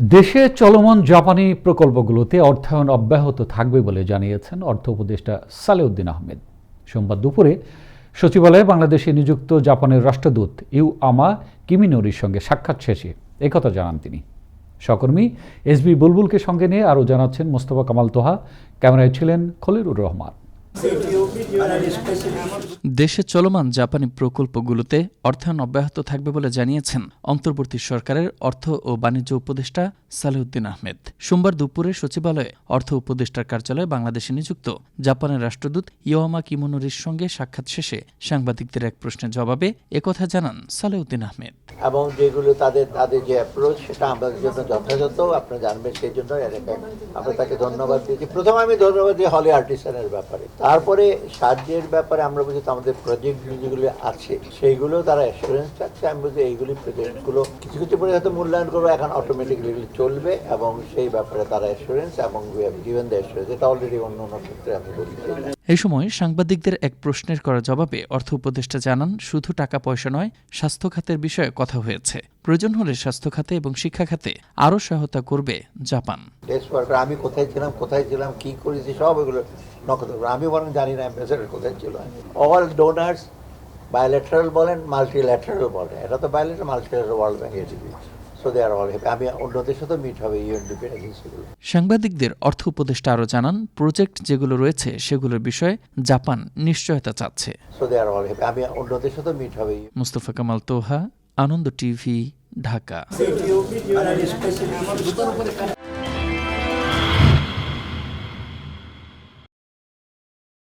দেশে চলমান জাপানি প্রকল্পগুলোতে অর্থায়ন অব্যাহত থাকবে বলে জানিয়েছেন অর্থ উপদেষ্টা সালেউদ্দিন আহমেদ। সোমবার দুপুরে সচিবালয়ে বাংলাদেশে নিযুক্ত জাপানের রাষ্ট্রদূত ইউ আমা কিমিনোরির সঙ্গে সাক্ষাৎ শেষে একথা জানান তিনি। সহকর্মী এসবি বুলবুলকে সঙ্গে নিয়ে আরও জানাচ্ছেন মোস্তফা কামাল তোহা। ক্যামেরায় ছিলেন খলিরুর রহমান। দেশে চলমান জাপানি প্রকল্পগুলোতে অর্থায়ন অব্যাহত থাকবে বলে জানিয়েছেন অন্তর্বর্তী সরকারের অর্থ ও বাণিজ্য উপদেষ্টা সালেউদ্দিন আহমেদ। সোমবার দুপুরে সচিবালয়ে অর্থ উপদেষ্টার কার্যালয়ে বাংলাদেশে নিযুক্ত জাপানের রাষ্ট্রদূত ইয়োয়ামা কিমোনোরির সঙ্গে সাক্ষাৎ শেষে সাংবাদিকদের এক প্রশ্নের জবাবে একথা জানান সালেউদ্দিন আহমেদ। এবং যেগুলো তাদের তাদের যে অ্যাপ্রোচ সেটা আমাদের জন্য যথাযথ, আপনারা জানবেন সেই জন্য আমরা তাকে ধন্যবাদ দিয়েছি প্রথমে আমি ধন্যবাদ দিই হলি আর্টিসানের ব্যাপারে। তারপরে সাহায্যের ব্যাপারে আমরা বুঝি আমাদের প্রজেক্ট যেগুলো আছে, সেইগুলো তারা অ্যাসুরেন্স চাচ্ছে। আমি বুঝি এইগুলি প্রজেক্টগুলো কিছু কিছু পরে হয়তো মূল্যায়ন করব, এখন অটোমেটিকলি এগুলি চলবে এবং সেই ব্যাপারে তারা অ্যাসুরেন্স এবং গিভেন দ্য অ্যাসুরেন্স এটা অলরেডি অন্য অন্য ক্ষেত্রে আমি বলেছি। এই সময় সাংবাদিকদের এক প্রশ্নের করা জবাবে অর্থ উপদেষ্টা জানান, শুধু টাকা পয়সা নয়, স্বাস্থ্য খাতের বিষয়ে কথা হয়েছে। প্রয়োজন হলে স্বাস্থ্য খাতে এবং শিক্ষা খাতে আরও সহায়তা করবে জাপান। ওয়ার্কার আমি কোথায় ছিলাম কোথায় ছিলাম কি করেছি সব এগুলো নকল আমি বরং জানি না অ্যাম্বাসেডার কোথায় ছিল। অল ডোনার্স বায়োলেটারাল বলেন মাল্টিল্যাটারাল বলেন। এটা তো bilateral multilateral world bank ADB so they are all happy আমি অন্যদের সাথে মিট হবে ইউএনডিপি সাংবাদিকদের অর্থ উপদেষ্টা আরও জানান প্রজেক্ট যেগুলো রয়েছে সেগুলোর বিষয়ে জাপান নিশ্চয়তা চাচ্ছে। So they are all happy আমি অন্যদের সাথে মিট হবে মুস্তফা কামাল তোহা আনন্দ টিভি ঢাকা।